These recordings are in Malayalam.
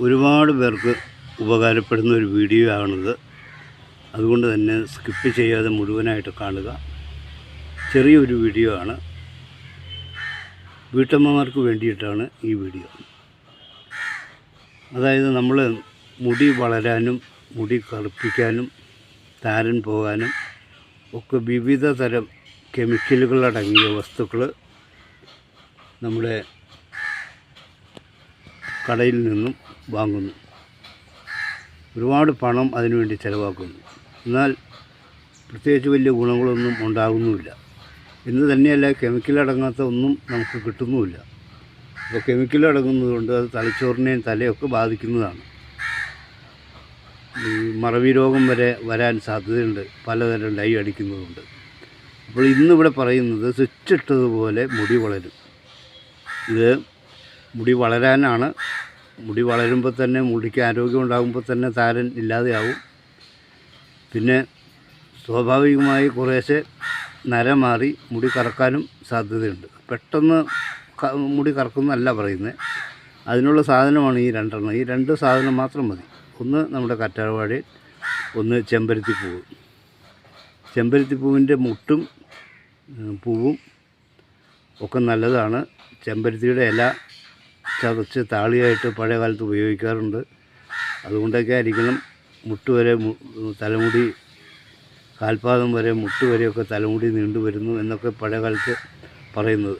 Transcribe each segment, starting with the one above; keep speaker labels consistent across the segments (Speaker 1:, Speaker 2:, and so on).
Speaker 1: ഒരുപാട് പേർക്ക് ഉപകാരപ്പെടുന്ന ഒരു വീഡിയോ ആണിത്. അതുകൊണ്ട് തന്നെ സ്കിപ്പ് ചെയ്യാതെ മുഴുവനായിട്ട് കാണുക. ചെറിയൊരു വീഡിയോ ആണ്. വീട്ടമ്മമാർക്ക് വേണ്ടിയിട്ടാണ് ഈ വീഡിയോ അതായത് നമ്മൾ മുടി വളരാനും മുടി കറുപ്പിക്കാനും താരൻ പോകാനും ഒക്കെ വിവിധ തരം കെമിക്കലുകളടങ്ങിയ വസ്തുക്കൾ നമ്മുടെ കടയിൽ നിന്നും വാങ്ങുന്നു. ഒരുപാട് പണം അതിനുവേണ്ടി ചിലവാക്കുന്നു. എന്നാൽ പ്രത്യേകിച്ച് വലിയ ഗുണങ്ങളൊന്നും ഉണ്ടാകുന്നുമില്ല. എന്ന് തന്നെയല്ല കെമിക്കൽ അടങ്ങാത്ത ഒന്നും നമുക്ക് കിട്ടുന്നുമില്ല. അപ്പോൾ കെമിക്കൽ അടങ്ങുന്നതുകൊണ്ട് അത് തലച്ചോറിനെയും തലയൊക്കെ ബാധിക്കുന്നതാണ്. ഈ മറവി രോഗം വരെ വരാൻ സാധ്യതയുണ്ട്. പലതരം ഡൈ അടിക്കുന്നതുണ്ട് അപ്പോൾ ഇന്നിവിടെ പറയുന്നത് സ്വിച്ചിട്ടതുപോലെ മുടി വളരും. ഇത് മുടി വളരാനാണ് മുടി വളരുമ്പോൾ തന്നെ മുടിക്ക് ആരോഗ്യം ഉണ്ടാകുമ്പോൾ തന്നെ താരൻ ഇല്ലാതെയാവും. പിന്നെ സ്വാഭാവികമായി കുറേശ്ശെ നര മാറി മുടി കറക്കാനും സാധ്യതയുണ്ട്. പെട്ടെന്ന് മുടി കറക്കുന്നല്ല പറയുന്നത്. അതിനുള്ള സാധനമാണ് ഈ രണ്ടെണ്ണം. ഈ രണ്ട് സാധനം മാത്രം മതി. ഒന്ന് നമ്മുടെ കറ്റാർവാടി ഒന്ന് ചെമ്പരത്തിപ്പൂവ് ചെമ്പരത്തിപ്പൂവിന്റെ മുട്ടും പൂവും ഒക്കെ നല്ലതാണ്. ചെമ്പരത്തിയുടെ ഇല ചതച്ച് താളിയായിട്ട് പഴയ കാലത്ത് ഉപയോഗിക്കാറുണ്ട്. അതുകൊണ്ടൊക്കെ ആയിരിക്കണം മുട്ട് വരെ തലമുടി കാൽപാദം വരെ മുട്ട് വരെയൊക്കെ തലമുടി നീണ്ടു വരുന്നു എന്നൊക്കെ പഴയ കാലത്ത് പറയുന്നത്.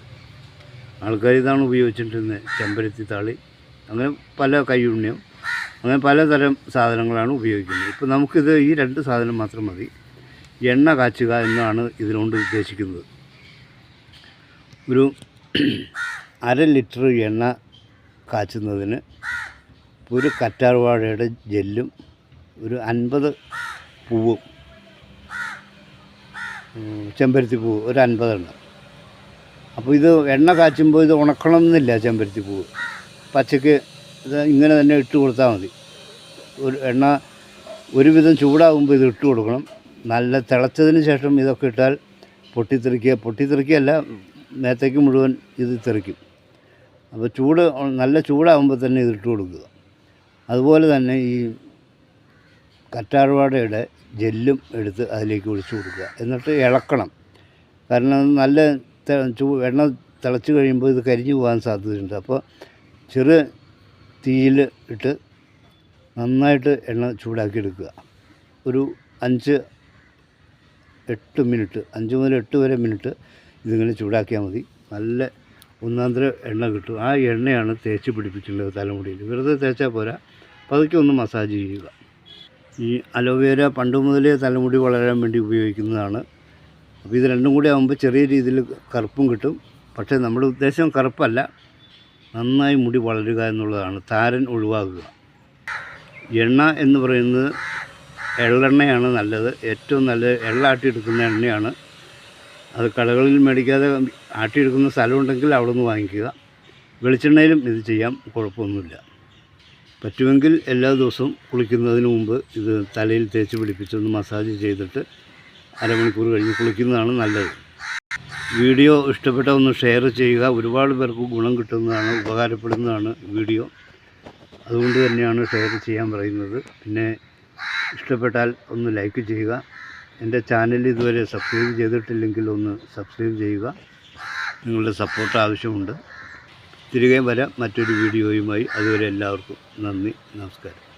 Speaker 1: ആൾക്കാർ ഇതാണ് ഉപയോഗിച്ചിട്ടിരുന്നത് ചെമ്പരത്തി താളി അങ്ങനെ പല കൈയുണ്യം അങ്ങനെ പലതരം സാധനങ്ങളാണ് ഉപയോഗിക്കുന്നത്. ഇപ്പോൾ നമുക്കിത് ഈ രണ്ട് സാധനം മാത്രം മതി. എണ്ണ കാച്ചുക എന്നാണ് ഇതിനോണ്ട് ഉദ്ദേശിക്കുന്നത്. ഒരു അര ലിറ്റർ എണ്ണ കാച്ചുന്നതിന് ഒരു കറ്റാർവാഴയുടെ ജെല്ലും ഒരു അൻപത് പൂവും ചെമ്പരത്തി പൂവ് ഒരു അൻപതെണ്ണം. അപ്പോൾ ഇത് എണ്ണ കാച്ചുമ്പോൾ ഇത് ഉണക്കണം എന്നില്ല ചെമ്പരത്തി പൂവ് പച്ചക്ക് ഇത് ഇങ്ങനെ തന്നെ ഇട്ട് കൊടുത്താൽ മതി. ഒരു എണ്ണ ഒരുവിധം ചൂടാകുമ്പോൾ ഇത് ഇട്ട് കൊടുക്കണം. നല്ല തിളച്ചതിന് ശേഷം ഇതൊക്കെ ഇട്ടാൽ പൊട്ടിത്തെറിക്കുക. പൊട്ടിത്തെറിക്കുകയല്ല നേരത്തേക്ക് മുഴുവൻ ഇത് തെറിക്കും. അപ്പോൾ ചൂട് നല്ല ചൂടാകുമ്പോൾ തന്നെ ഇതിട്ട് കൊടുക്കുക. അതുപോലെ തന്നെ ഈ കറ്റാർവാടയുടെ ജെല്ലും എടുത്ത് അതിലേക്ക് ഒഴിച്ചു കൊടുക്കുക. എന്നിട്ട് ഇളക്കണം. കാരണം നല്ല ചൂ എണ്ണ തിളച്ച് കഴിയുമ്പോൾ ഇത് കരിഞ്ഞു പോകാൻ സാധ്യതയുണ്ട്. അപ്പോൾ ചെറു തീയിൽ ഇട്ട് നന്നായിട്ട് എണ്ണ ചൂടാക്കി എടുക്കുക. ഒരു അഞ്ച് എട്ട് മിനിറ്റ് അഞ്ച് മുതൽ എട്ട് വരെ മിനിറ്റ് ഇതിങ്ങനെ ചൂടാക്കിയാൽ മതി. നല്ല ഒന്നാന്തര എണ്ണ കിട്ടും. ആ എണ്ണയാണ് തേച്ച് പിടിപ്പിക്കേണ്ടത് തലമുടിയിൽ. വെറുതെ തേച്ചാൽ പോരാ. പതുക്കെ ഒന്ന് മസാജ് ചെയ്യുക. ഈ അലോവേര പണ്ട് മുതലേ തലമുടി വളരാൻ വേണ്ടി ഉപയോഗിക്കുന്നതാണ്. അപ്പോൾ ഇത് രണ്ടും കൂടി ആകുമ്പോൾ ചെറിയ രീതിയിൽ കറുപ്പും കിട്ടും. പക്ഷേ നമ്മുടെ ഉദ്ദേശം കറുപ്പല്ല. നന്നായി മുടി വളരുക എന്നുള്ളതാണ്. താരൻ ഒഴിവാക്കുക. എണ്ണ എന്ന് പറയുന്നത് എള്ളെണ്ണയാണ് നല്ലത്. ഏറ്റവും നല്ലത് എള്ളാട്ടിയെടുക്കുന്ന എണ്ണയാണ്. അത് കടകളിൽ മേടിക്കാതെ ആട്ടിയെടുക്കുന്ന സ്ഥലമുണ്ടെങ്കിൽ അവിടെ നിന്ന് വാങ്ങിക്കുക. വെളിച്ചെണ്ണയിലും ഇത് ചെയ്യാം. കുഴപ്പമൊന്നുമില്ല. പറ്റുമെങ്കിൽ എല്ലാ ദിവസവും കുളിക്കുന്നതിന് മുമ്പ് ഇത് തലയിൽ തേച്ച് പിടിപ്പിച്ചൊന്ന് മസാജ് ചെയ്തിട്ട് അരമണിക്കൂർ കഴിഞ്ഞ് കുളിക്കുന്നതാണ് നല്ലത്. വീഡിയോ ഇഷ്ടപ്പെട്ട ഒന്ന് ഷെയർ ചെയ്യുക. ഒരുപാട് പേർക്ക് ഗുണം കിട്ടുന്നതാണ് ഉപകാരപ്പെടുന്നതാണ് വീഡിയോ. അതുകൊണ്ട് തന്നെയാണ് ഷെയർ ചെയ്യാൻ പറയുന്നത്. പിന്നെ ഇഷ്ടപ്പെട്ടാൽ ഒന്ന് ലൈക്ക് ചെയ്യുക. എന്റെ ചാനൽ ഇതുവരെ സബ്സ്ക്രൈബ് ചെയ്തിട്ടില്ലെങ്കിൽ ഒന്ന് സബ്സ്ക്രൈബ് ചെയ്യുക. നിങ്ങളുടെ സപ്പോർട്ട് ആവശ്യമുണ്ട്. തിരികെ വരാം. മറ്റൊരു വീഡിയോയുമായി. അതുവരെ എല്ലാവർക്കും നന്ദി. നമസ്കാരം.